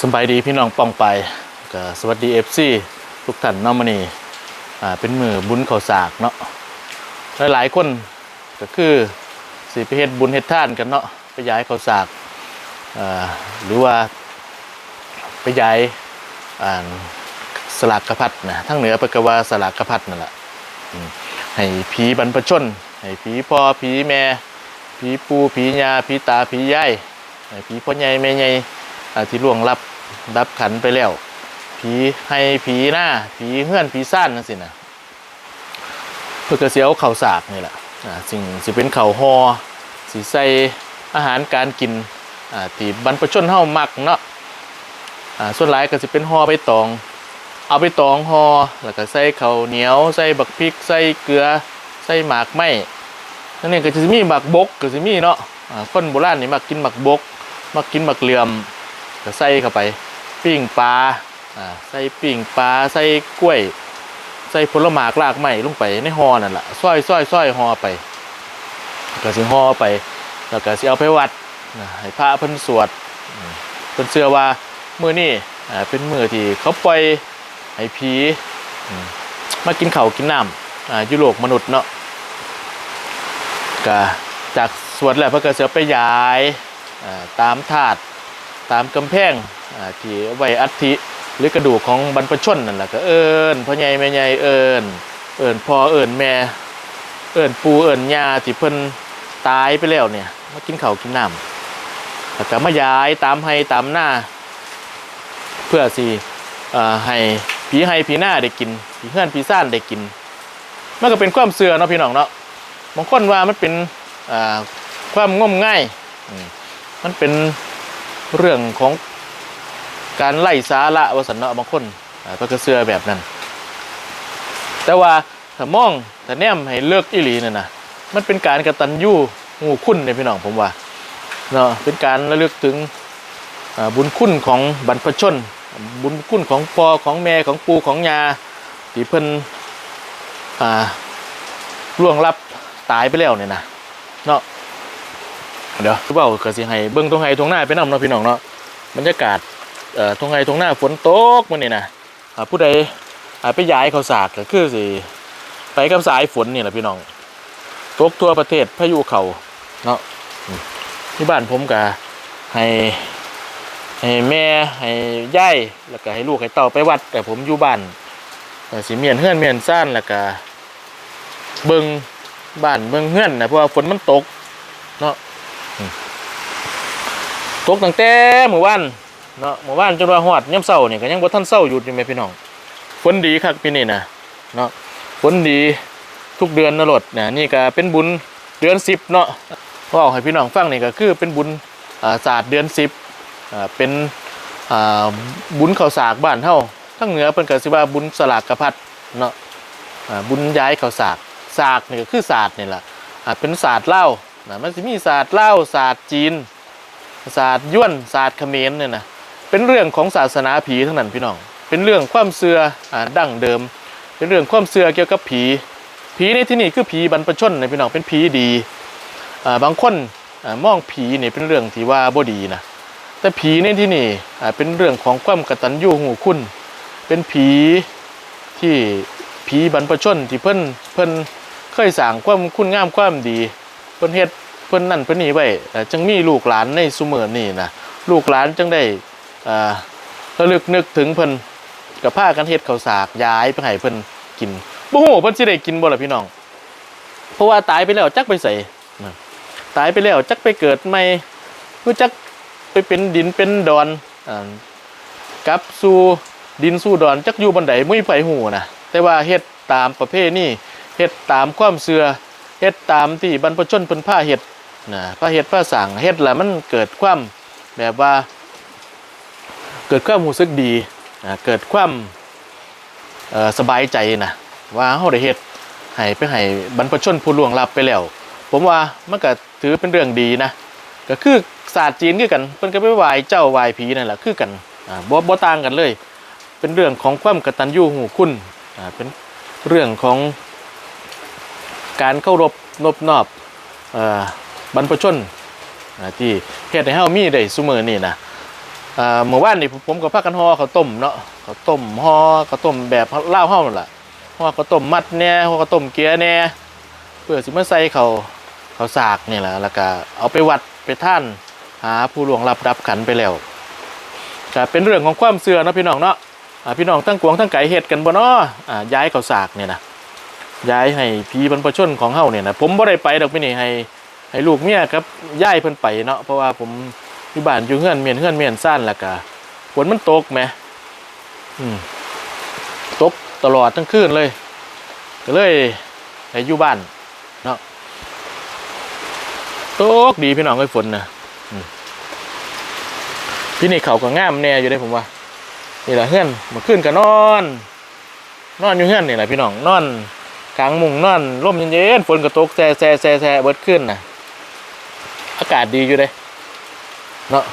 สบายดีพี่น้องปองไปก็สวัสดีเอฟซีทุกท่านน้องมานี่อ่าเป็นมือบุญเขาวสากเนาะหลายๆคนก็คือสิไปเฮ็ดบุญเฮ็ดท่านกันเนาะไปย้ายเขาวสากอ่าหรือว่าไปย้ายอ่าสลากกระพัดนะทั้งเหนือไปกว่าสลากกระพัดนั่นแหละให้ผีบรรพชนให้ผีพ่อผีแม่ผีปูผียาผีตาผียายให้ผีพ่อใหญ่แม่ใหญ่ ที่ล่วงรับรับขันไปแล้ว ผีให้ผีหน้าผีเฮื่อนผีซ่านนั่นสินะเพื่อกระเสียวเข่าวสากนี่แหละอ่าสิ่งสิเป็นเข่าวหอสีใส่อาหารการกินที่บรรพชนเฮามักเนาะส่วนหลายก็สิเป็นห่อใบตอง เอาไปตองห่อแล้วก็ใส่ข้าวเหนียวใส่บักพริกใส่เกลือใส่หมากไหมนั่นเองก็จะมีหมักบกก็จะมีเนาะคนโบราณนี่มักกินหมักบกมักกินหมักเหลี่ยม ก็ใส่เข้าไปปิ้งปลาอ่าใส่ปิ้งปลาใส่กล้วย ใส่ผลไม้รากไม้ลงไปในห่อนั่นแหละซอยซอยซอยห่อไปก็สิห่อไป แล้วก็สิเอาไปวัดให้พระเพิ่นสวดเพิ่นเชื่อว่ามือนี้อ่าเป็นมือที่เขาปล่อยให้ผีมากินเขากินน้ำอ่ายู่โลกมนุษย์เนาะก็จากสวดแล้วเพิ่นก็สิเอไปย้ายตามถาด ตามกำแพงที่ไว้อัฐิหรือกระดูกของบรรพชนนั่นแหละก็เอิญพ่อใหญ่แม่ใหญ่เอิญเอิญพ่อเอิญแม่ เอิญปูเอิญยาที่เพิ่นตายไปแล้วเนี่ยมากินข้าวกินน้ำแล้วก็มาย้ายตามให้ตามหน้า เพื่อสิอให้ผีให้ผีหน้าได้กินผีเฮือนผีซ่านได้กินมันก็เป็นความเสื่อเนาะพี่น้องเนาะบางคนว่ามันเป็นความงมง่ายมันเป็น เรื่องของการไล่สาระวสันเนาะบางคนอ่าเพิ่นก็เชื่อแบบนั้น แต่ว่าถ้ามองถ้าแนมให้เลือกอีหลีเนั่นนะมันเป็นการกระตัญญูหูคุณเนี่ยพี่น้องผมว่าเนาะเป็นการระลึกถึงบุญคุณของบรรพชน บุญคุณของพ่อของแม่ของปู่ของยาที่เพิ่นอ่าล่วงลับตายไปแล้วเนี่ยนะเนาะ เดี๋ยวคือเปล่าก็สิให้เบิ่งตรงไห้ตรงหน้าไปนำเนาะพี่น้องเนาะบรรยากาศเอ่อตรงไห้ตรงหน้าฝนตกมื้อนี้นะผู้ใดไปย้ายเขาสากก็คือสิไปกับสายฝนนี่แหละพี่น้องตกทั่วประเทศพายุเขาเนาะที่บ้านผมก็ให้ให้แม่ให้ยายแล้วก็ให้ลูกให้เต้าไปวัด แต่ผมอยู่บ้านก็สิเมียนเฮือนเมียนซ่านแล้วก็เบิงบ้านเบิงเฮือนนะเพราะว่าฝนมันตก ตกตั้งแต่เมื่อวานเนาะเมื่อวานจนว่าฮอดย่ำเช้านี่ยก็ยังบ่ทันเช้าหยุดอยู่แม่พี่น้องฝนดีคักปีนี้นะเนาะฝนดีทุกเดือนนะโลดนะนี่ก็เป็นบุญเดือน10เนาะเว้าให้พี่น้องฟังนี่ก็คือเป็นบุญศาสตร์เดือน10อ่าเป็นบุญข้าวสากบ้านเฮาทั้งเหนือเพิ่นก็สิว่าบุญสลากกระพัดเนาะบุญย้ายข้าวสากสากนี่ก็คือศาสตร์นี่ล่ะเป็นศาสตร์เล่า นะมันสิมีศาสตร์เลาศาสตร์จีน ศาสตร์ย้วนศาสตร์เขมรเนี่ยนะเป็นเรื่องของศาสนาผีทั้งนั้นพี่น้อง เป็นเรื่องความเสืออ่าดั้งเดิม เป็นเรื่องความเสื่อเกี่ยวกับผี ผีในที่นี่คือผีบรรพชนนะพี่น้องเป็นผีดีอ่าบางคนอ่ามองผีเนี่ยเป็นเรื่องที่ว่าบ่ดีนะแต่ผีในที่นี่อ่าเป็นเรื่องของความกตัญญูหูคุณ เป็นผีที่ผีบรรพชนที่เพิ่นเพิ่นเคยสร้างความคุณงามความดี เพิ่นเฮ็ดเพิ่นนั่นเพิ่นนี่ไว้เอ่จึงมีลูกหลานในซุมื้อนี้นะลูกหลานจึงได้อ่าระลึกนึกถึงเพิ่นกับผ้ากันเฮ็ดข้าวสากย้ายไปให้เพิ่นกินบ่ฮู้เพิ่นสิได้กินบ่ล่ะพี่น้อง เพราะว่าตายไปแล้วจักไปใส่ตายไปแล้วจักไปเกิดใหม่รู้จักไปเป็นดินเป็นดอนอกับสู่ดินสู่ดอนจักอยู่บันไดบ่มีไผฮู้นะแต่ว่าเฮ็ดตามประเพณีเฮ็ดตามความเชื่อ เฮ็ดตามที่บรรพชนเพิ่นผ้าเฮ็ดนะผ้าเฮ็ดผ้าสั่งเฮ็ดแล้วมันเกิดความแบบว่า เกิดความรู้สึกดีนะเกิดความเอ่อสบายใจนะว่าเฮาได้เฮ็ดให้ไปให้บรรพชนผู้ล่วงลับไปแล้ว ผมว่ามันก็ถือเป็นเรื่องดีนะก็คือศาสตร์จีนคือกันเพิ่นก็ไปไหว้เจ้าไหว้ผีนั่นแหละคือกันอ่าบ่บ่ต่างกันเลย เป็นเรื่องของความกตัญญูหูคุณอ่าเป็นเรื่องของ การเคารพนบนอบอบรรพชนที่เฮ็ดให้เฮามีได้ซุมื้อนี้นะเมื่อวานนี่ผมก็พากันห่อข้าวต้มเนาะข้าวต้มห่อข้าวต้มแบบลาวเฮานั่นล่ะห่อข้าวต้มมัดแน่ห่อข้าวต้มเกี๊ยแน่เพื่อสิมาใส่ข้าวข้าวสากนี่แหละแล้วก็เอาไปวัดไปท่านหาผู้หลวงรับรับขันไปแล้วก็เป็นเรื่องของความเชื่อนะพี่น้องเนาะพี่น้องทั้งกวงทั้งไก่เฮ็ดกันบ่เนาะย้ายข้าวสากเนี่ยนะ ย้ายให้ผีบรรพชนของเฮาเนี่ยนะผมบ่ได้ไปดอกพี่นี่ให้ให้ลูกเมียครับย้ายเพิ่นไปเนาะเพราะว่าผมอยู่บ้านอยู่เฮือนเมียนเฮือนเมียนซ่านล้วก็ฝนมันตกไหมอืมตกตลอดทั้งคืนเลยก็เลยให้อยู่บ้านเนาะตกดีพี่น้องไอ้ฝนนะพี่นี่เขาก็งามแน่อยู่ได้ผมว่านี่แหละเฮือนมาขึ้นก็นอน นอนอยู่เฮือนนี่แหละพี่น้องนอน กลางมุงนอนร่มเย็นๆฝนก็ตกแซ่แซ่แซ่แซ่เบิดขึ้นนะอากาศดีอยู่เด้เนาะ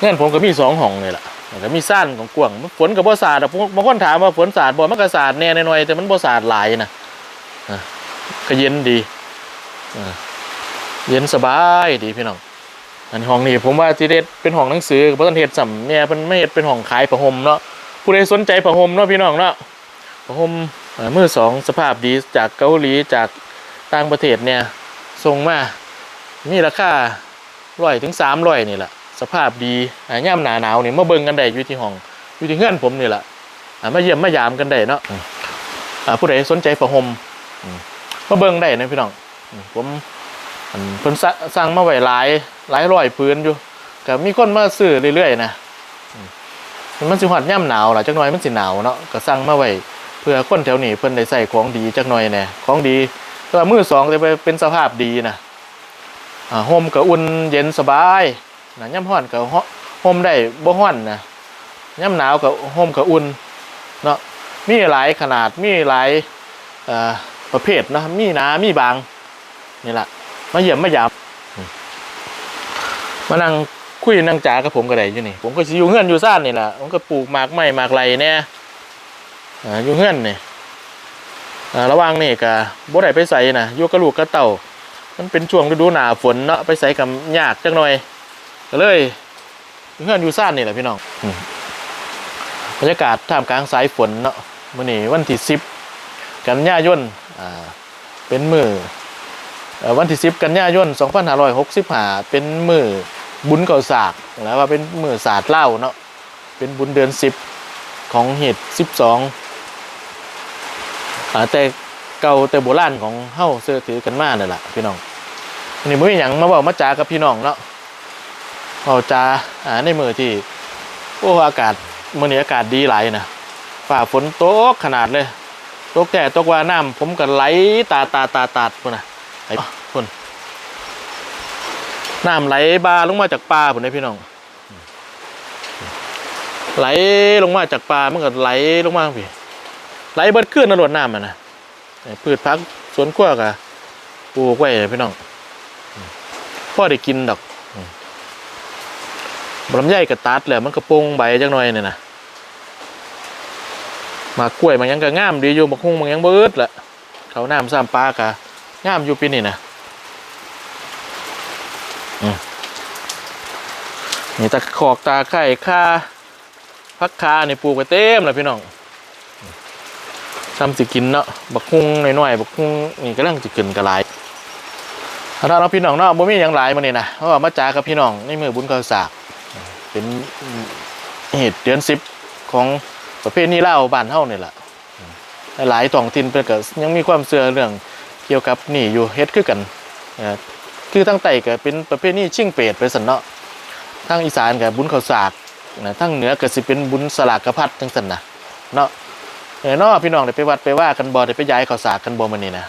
เงื่อนผมก็มีสองห้องเลยล่ะก็มีสั้นของกวางฝนกับบ่สาดอะบางคนถามว่าฝนสาดบ่มันก็สาดแน่หน่อยแต่มันบ่สาดหลายนะอะก็เย็นดีอะเย็นสบายดีพี่น้องอันห้องนี้ผมว่าที่เด็ดเป็นห้องหนังสือเพราะต้นเฮ็ดสำเนี่ยเป็นไม่เฮ็ดเป็นห้องขายผ้าห่มเนาะผู้ใดสนใจผ้าห่มเนาะพี่น้องเนาะผ้าห่ม มือสองสภาพดีจากเกาหลีจากต่างประเทศเนี่ยส่งมามีราคาร้อยถึงสามร้อยนี่แหละสภาพดีย่ำหนาหนาวนี่มาเบิ่งกันได้อยู่ที่ห้องอยู่ที่เงื่อนผมนี่แหละมาเยี่ยมมายามกันได้เนาะผู้ใดสนใจผ้าห่มอืมาเบิ่งได้นะพี่น้องอืมผมอันเพิ่นสะสั่งมาไว้หลายหลายร้อยพื้นอยู่ก็มีคนมาซื้อเรื่อยๆนะมันสิฮอดย่ำหนาวหล่ะจักหน่อยมันสิหนาวเนาะก็สั่งมาไว้ เพื่อคนแถวนี้เพิ่นได้ใส่ของดีจักหน่อยแน่ของดีแต่ว่ามือสองจะไปเป็นสภาพดีนะอ่าห่มก็อุ่นเย็นสบายนะย่ำร้อนก็ห่มได้บ่ร้อนนะย่ำหนาวก็ห่มก็อุ่นเนาะมีหลายขนาดมีหลายอ่ประเภทนะมีหนามีบางนี่แหละมาเยี่ยมมาหยามมานั่งคุยนั่งจากับผมก็ได้อยู่นี่ ผมก็อยู่เฮือนอยู่ซ่านนี่แหละผมก็ปลูกหมากไม้หมากไรแน่ อ่าอยู่เฮือนนี่อ่าระหว่างนี่ก็บ่ได้ไปใส่นะอยู่กับลูกกับเต่ามันเป็นช่วงฤดูหนาฝนเนาะไปใส่กับยากจังหน่อยก็เลยเพื่อนอยู่ซ่านนี่แหละพี่น้องอืมบรรยากาศท่ามกลางสายฝนเนาะมื้อนี้วันที่สิบกันยายนอ่าเป็นมือเอ่อวันที่สิบกันยายน2565เป็นมือบุญเก่าสากแล้วว่าเป็นมือศาสตร์เล่าเนาะเป็นบุญเดือนสิบของเหตุสิบสองอ่า แต่เก่าแต่โบราณของเฮาเสื้อถือกันมาเนั่นแหละพี่น้องอันนี้มื้อหยังมาบอกมาจากับพี่น้องเนาะเอาจาอ่าในมือที่โอ้อากาศมื้อนี้อากาศดีหลายนะฝ่าฝนตกขนาดเลยตกแต่ตกว่าน้ำผมก็ไหลตาตาตาตาดพุ่นน่ะไหลพุ่นน้ำไหลบาลงมาจากป่าพุ่นเลยพี่น้อง ไหลลงมาจากป่ามันก็ไหลลงมาพี่ ไหลเบิดขึ้นนรวดน้ำอะนะพืชพักสวนกล้วยกะปลูกไว้พี่น้องพ่อได้กินดอกอืมลำไยกระตัดแหละมันกระปงใบจังหน่อยเนี่ยนะมากล้วยมันยังก็งามดีอยู่บักฮุ่งมันยังเบิดแหละเขาน้ำซ้ำปลากะงามอยู่ปีนี่นะนี่ตะขอกตาไข่ค่าพักคานี่ปลูกไปเต็มเลยพี่น้อง ทำสิกินเนาะบักฮุ่งหน่อยๆบักฮุ่งนี่ก็เรื่องสิกินกระไรถ้าเราพี่น้องเนาะบ่มีหยังหลายมาเนี่ยนะเพราะว่ามาจากับพี่น้องในมือบุญข้าวสากเป็นเหตุเดือนสิบของประเภทนี้เล่าบ้านเฮาเนี่ยแหละหลายท้องถิ่นเพิ่นก็ยังมีความเชื่อเรื่องเกี่ยวกับนี่อยู่เฮ็ดคือกันคือทั้งใต้ก็เป็นประเภทนี้ชิ่งเปรตไปสันเนาะทางอีสานก็บุญข้าวสากนะทางเหนือก็สิเป็นบุญสลากกระพัดจังซั่นนะเนาะ เออเนาะพี่น้องเดี๋ยวไปวัดไปว่ากันบ่เดี๋ยวไปย้ายข้าวสากกันบ่มันนี้นะ